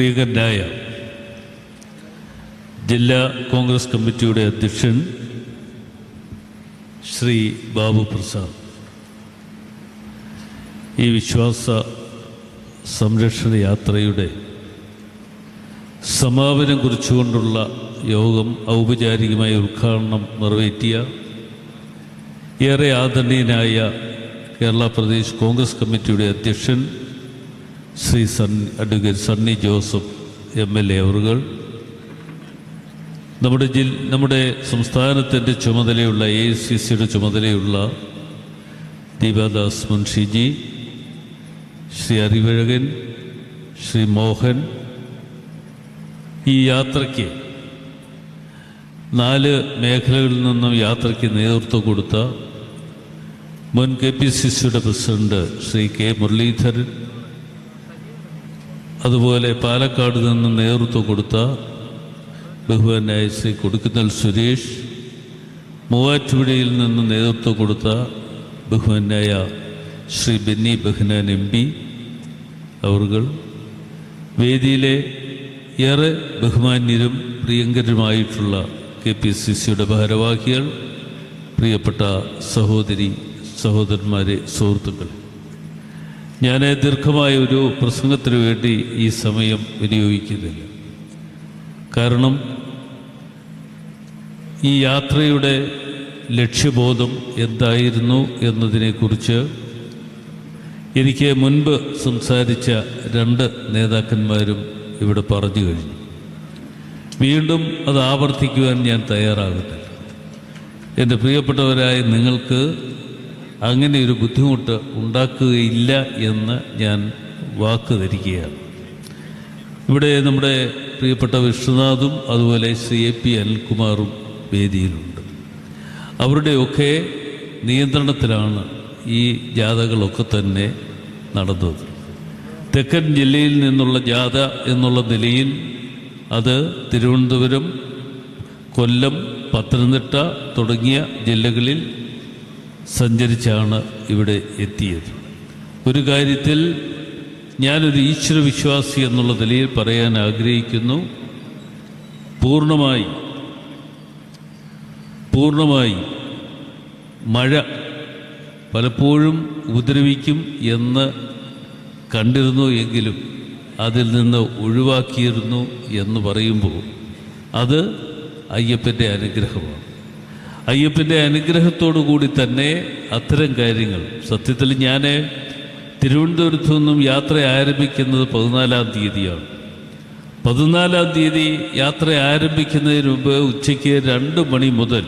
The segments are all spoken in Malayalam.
പ്രിയങ്കരനായ ജില്ലാ കോൺഗ്രസ് കമ്മിറ്റിയുടെ അധ്യക്ഷൻ ശ്രീ ബാബു പ്രസാദ്. ഈ വിശ്വാസ സംരക്ഷണ യാത്രയുടെ സമാപനം കുറിച്ചുകൊണ്ടുള്ള യോഗം ഔപചാരികമായി ഉദ്ഘാടനം നിറവേറ്റിയ ഏറെ ആദരണീയനായ കേരള പ്രദേശ് കോൺഗ്രസ് കമ്മിറ്റിയുടെ അധ്യക്ഷൻ Shri sun advocate Sunny Joseph M L A അവറുകൾ നമ്മുടെ ജിൽ നമ്മുടെ സംസ്ഥാനത്തിന്റെ ചുമതലയുള്ള എ സി സിയുടെ ചുമതലയുള്ള ദീപാദാസ് മുൻഷിജി ശ്രീ അറിവഴകൻ ശ്രീ മോഹൻ ഈ യാത്രയ്ക്ക് നാല് മേഖലകളിൽ നിന്നും യാത്രയ്ക്ക് നേതൃത്വം കൊടുത്ത മുൻ കെ പി സി സിയുടെ പ്രസിഡന്റ് ശ്രീ കെ മുരളീധരൻ അതുപോലെ പാലക്കാട് നിന്ന് നേതൃത്വം കൊടുത്ത ബഹുമാനായ ശ്രീ കൊടുക്കുന്നൽ സുരേഷ് മൂവാറ്റുപുഴയിൽ നിന്ന് നേതൃത്വം കൊടുത്ത ബഹുമാനായ ശ്രീ ബെന്നി ബഹ്നാൻ എം പി അവർകൾ വേദിയിലെ ഏറെ ബഹുമാന്യരും പ്രിയങ്കരുമായിട്ടുള്ള കെ പി സി സിയുടെ ഭാരവാഹികൾ പ്രിയപ്പെട്ട സഹോദരി സഹോദരന്മാരെ സുഹൃത്തുക്കൾ ഞാൻ ദീർഘമായ ഒരു പ്രസംഗത്തിന് വേണ്ടി ഈ സമയം വിനിയോഗിക്കുന്നില്ല. കാരണം ഈ യാത്രയുടെ ലക്ഷ്യബോധം എന്തായിരുന്നു എന്നതിനെക്കുറിച്ച് എനിക്ക് മുൻപ് സംസാരിച്ച രണ്ട് നേതാക്കന്മാരും ഇവിടെ പറഞ്ഞു കഴിഞ്ഞു. വീണ്ടും അത് ആവർത്തിക്കുവാൻ ഞാൻ തയ്യാറാകുന്നില്ല എന്റെ പ്രിയപ്പെട്ടവരായ നിങ്ങൾക്ക് അങ്ങനെ ഒരു ബുദ്ധിമുട്ട് ഉണ്ടാക്കുകയില്ല എന്ന് ഞാൻ വാക്ക് ധരിക്കുകയാണ് ഇവിടെ നമ്മുടെ പ്രിയപ്പെട്ട വിഷ്ണുനാഥും അതുപോലെ ശ്രീ എ പി അനിൽകുമാറും വേദിയിലുണ്ട്. അവരുടെയൊക്കെ നിയന്ത്രണത്തിലാണ് ഈ ജാഥകളൊക്കെ തന്നെ നടന്നത്. തെക്കൻ ജില്ലയിൽ നിന്നുള്ള ജാഥ എന്നുള്ള നിലയിൽ അത് തിരുവനന്തപുരം കൊല്ലം പത്തനംതിട്ട തുടങ്ങിയ ജില്ലകളിൽ സഞ്ചരിച്ചാണ് ഇവിടെ എത്തിയത്. ഒരു കാര്യത്തിൽ ഞാനൊരു ഈശ്വരവിശ്വാസി എന്നുള്ള നിലയിൽ പറയാൻ ആഗ്രഹിക്കുന്നു. പൂർണമായി പൂർണമായി മഴ പലപ്പോഴും ഉപദ്രവിക്കും എന്ന് കണ്ടിരുന്നു എങ്കിലും അതിൽ നിന്ന് ഒഴിവാക്കിയിരുന്നു എന്ന് പറയുമ്പോൾ അത് അയ്യപ്പന്റെ അനുഗ്രഹമാണ്. അയ്യപ്പന്റെ അനുഗ്രഹത്തോടു കൂടി തന്നെ അത്തരം കാര്യങ്ങൾ. സത്യത്തിൽ ഞാൻ തിരുവനന്തപുരത്തു നിന്നും യാത്ര ആരംഭിക്കുന്നത് പതിനാലാം തീയതിയാണ്. പതിനാലാം തീയതി യാത്ര ആരംഭിക്കുന്നതിന് മുമ്പ് ഉച്ചയ്ക്ക് രണ്ട് മണി മുതൽ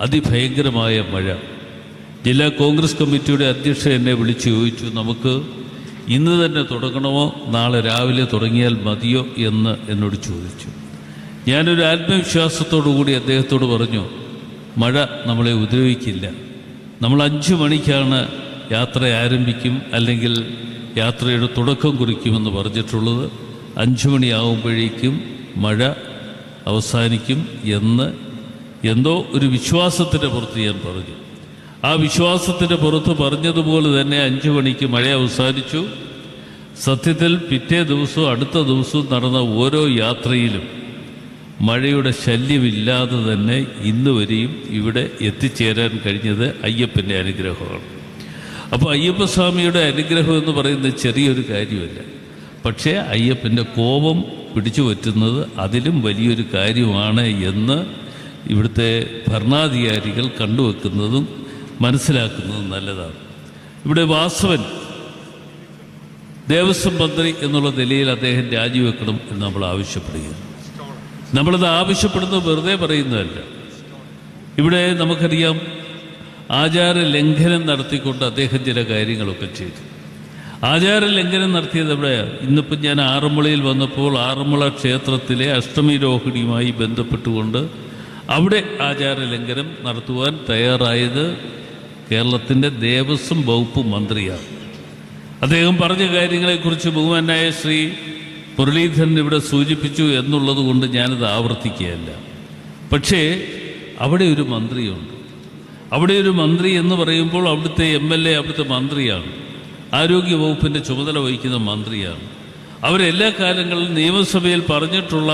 അതിഭയങ്കരമായ മഴ. ജില്ലാ കോൺഗ്രസ് കമ്മിറ്റിയുടെ അധ്യക്ഷൻ എന്നെ വിളിച്ച് ചോദിച്ചു നമുക്ക് ഇന്ന് തന്നെ തുടങ്ങണമോ? നാളെ രാവിലെ തുടങ്ങിയാൽ മതിയോ? എന്ന് എന്നോട് ചോദിച്ചു. ഞാനൊരു ആത്മവിശ്വാസത്തോടു കൂടി അദ്ദേഹത്തോട് പറഞ്ഞു മഴ നമ്മളെ ഉപദ്രവിക്കില്ല. നമ്മൾ അഞ്ച് മണിക്കാണ് യാത്ര ആരംഭിക്കും അല്ലെങ്കിൽ യാത്രയുടെ തുടക്കം കുറിക്കുമെന്ന് പറഞ്ഞിട്ടുള്ളത്. അഞ്ച് മണിയാവുമ്പോഴേക്കും മഴ അവസാനിക്കും എന്ന് എന്തോ ഒരു വിശ്വാസത്തിന്റെ പുറത്ത് ഞാൻ പറഞ്ഞു. ആ വിശ്വാസത്തിന്റെ പുറത്ത് പറഞ്ഞതുപോലെ തന്നെ അഞ്ച് മണിക്ക് മഴ അവസാനിച്ചു. സത്യത്തിൽ പിറ്റേ ദിവസവും അടുത്ത ദിവസവും നടന്ന ഓരോ യാത്രയിലും മഴയുടെ ശല്യമില്ലാതെ തന്നെ ഇന്ന് വരെയും ഇവിടെ എത്തിച്ചേരാൻ കഴിഞ്ഞത് അയ്യപ്പന്റെ അനുഗ്രഹമാണ്. അപ്പോൾ അയ്യപ്പസ്വാമിയുടെ അനുഗ്രഹം എന്ന് പറയുന്നത് ചെറിയൊരു കാര്യമല്ല. പക്ഷേ അയ്യപ്പന്റെ കോപം പിടിച്ചു പറ്റുന്നത് അതിലും വലിയൊരു കാര്യമാണ് എന്ന് ഇവിടുത്തെ ഭരണാധികാരികൾ കണ്ടുവെക്കുന്നതും മനസ്സിലാക്കുന്നതും നല്ലതാണ്. ഇവിടെ വാസവൻ ദേവസ്വം മന്ത്രി എന്നുള്ള നിലയിൽ അദ്ദേഹം രാജിവെക്കണം എന്ന് നമ്മൾ ആവശ്യപ്പെടുകയാണ്. നമ്മളത് ആവശ്യപ്പെടുന്നത് വെറുതെ പറയുന്നതല്ല. ഇവിടെ നമുക്കറിയാം ആചാര ലംഘനം നടത്തിക്കൊണ്ട് അദ്ദേഹം ചില കാര്യങ്ങളൊക്കെ ചെയ്തു. ആചാര ലംഘനം നടത്തിയത് എവിടെയാണ്? ഇന്നിപ്പം ഞാൻ ആറന്മുളയിൽ വന്നപ്പോൾ ആറന്മുള ക്ഷേത്രത്തിലെ അഷ്ടമി രോഹിണിയുമായി ബന്ധപ്പെട്ടുകൊണ്ട് അവിടെ ആചാര ലംഘനം നടത്തുവാൻ തയ്യാറായത് കേരളത്തിന്റെ ദേവസ്വം വകുപ്പ് മന്ത്രിയാണ്. അദ്ദേഹം പറഞ്ഞ കാര്യങ്ങളെക്കുറിച്ച് ബഹുമാനായ ശ്രീ മുരളീധരൻ ഇവിടെ സൂചിപ്പിച്ചു എന്നുള്ളത് കൊണ്ട് ഞാനത് ആവർത്തിക്കുകയല്ല. പക്ഷേ അവിടെ ഒരു മന്ത്രിയുണ്ട്. അവിടെ ഒരു മന്ത്രി എന്ന് പറയുമ്പോൾ അവിടുത്തെ എം എൽ എ അവിടുത്തെ മന്ത്രിയാണ്. ആരോഗ്യവകുപ്പിന്റെ ചുമതല വഹിക്കുന്ന മന്ത്രിയാണ്. അവരെല്ലാ കാലങ്ങളിലും നിയമസഭയിൽ പറഞ്ഞിട്ടുള്ള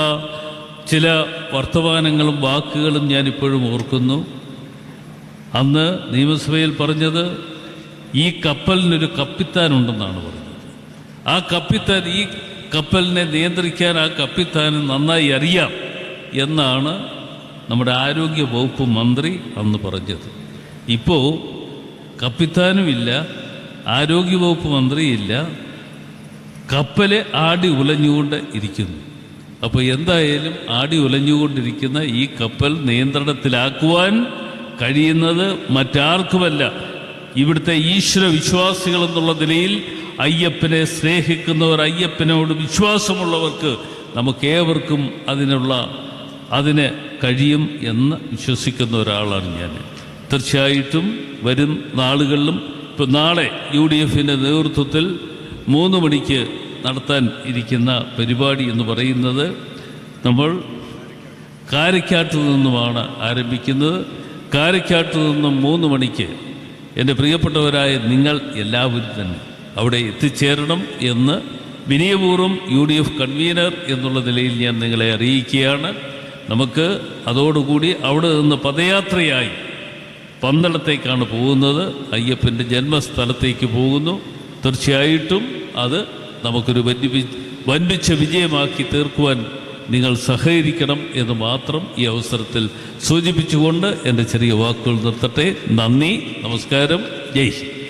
ചില വർത്തമാനങ്ങളും വാക്കുകളും ഞാൻ ഇപ്പോഴും ഓർക്കുന്നു. അന്ന് നിയമസഭയിൽ പറഞ്ഞത് ഈ കപ്പലിനൊരു കപ്പിത്താനുണ്ടെന്നാണ് പറഞ്ഞത്. ആ കപ്പിത്താൻ ഈ കപ്പലിനെ നിയന്ത്രിക്കാൻ ആ കപ്പിത്താന് നന്നായി അറിയാം എന്നാണ് നമ്മുടെ ആരോഗ്യ വകുപ്പ് മന്ത്രി അന്ന് പറഞ്ഞത്. ഇപ്പോൾ കപ്പിത്താനുമില്ല ആരോഗ്യ വകുപ്പ് മന്ത്രിയില്ല കപ്പൽ ആടി ഉലഞ്ഞുകൊണ്ട് ഇരിക്കുന്നു. അപ്പോൾ എന്തായാലും ആടി ഉലഞ്ഞുകൊണ്ടിരിക്കുന്ന ഈ കപ്പൽ നിയന്ത്രണത്തിലാക്കുവാൻ കഴിയുന്നത് മറ്റാർക്കുമല്ല. ഇവിടുത്തെ ഈശ്വര വിശ്വാസികൾ എന്നുള്ള നിലയിൽ അയ്യപ്പനെ സ്നേഹിക്കുന്നവർ അയ്യപ്പനോട് വിശ്വാസമുള്ളവർക്ക് നമുക്കേവർക്കും അതിനുള്ള അതിന് കഴിയും എന്ന് വിശ്വസിക്കുന്ന ഒരാളാണ് ഞാൻ. തീർച്ചയായിട്ടും വരും നാളുകളിലും ഇപ്പം നാളെ യു ഡി എഫിന്റെ നേതൃത്വത്തിൽ മൂന്ന് മണിക്ക് നടത്താൻ ഇരിക്കുന്ന പരിപാടി എന്ന് പറയുന്നത് നമ്മൾ കാരക്കാട്ട് നിന്നുമാണ് ആരംഭിക്കുന്നത്. കാരക്കാട്ട് നിന്നും മൂന്ന് മണിക്ക് എന്റെ പ്രിയപ്പെട്ടവരായ നിങ്ങൾ എല്ലാവരും തന്നെ അവിടെ എത്തിച്ചേരണം എന്ന് വിനയപൂർവം യു ഡി എഫ് കൺവീനർ എന്നുള്ള നിലയിൽ ഞാൻ നിങ്ങളെ അറിയിക്കുകയാണ്. നമുക്ക് അതോടുകൂടി അവിടെ നിന്ന് പദയാത്രയായി പന്തളത്തേക്കാണ് പോകുന്നത്. അയ്യപ്പന്റെ ജന്മസ്ഥലത്തേക്ക് പോകുന്നു. തീർച്ചയായിട്ടും അത് നമുക്കൊരു വന്യ വൻപിച്ച വിജയമാക്കി തീർക്കുവാൻ നിങ്ങൾ സഹകരിക്കണം എന്ന് മാത്രം ഈ അവസരത്തിൽ സൂചിപ്പിച്ചുകൊണ്ട് എന്റെ ചെറിയ വാക്കുകൾ നിർത്തട്ടെ. നന്ദി നമസ്കാരം. ജയ്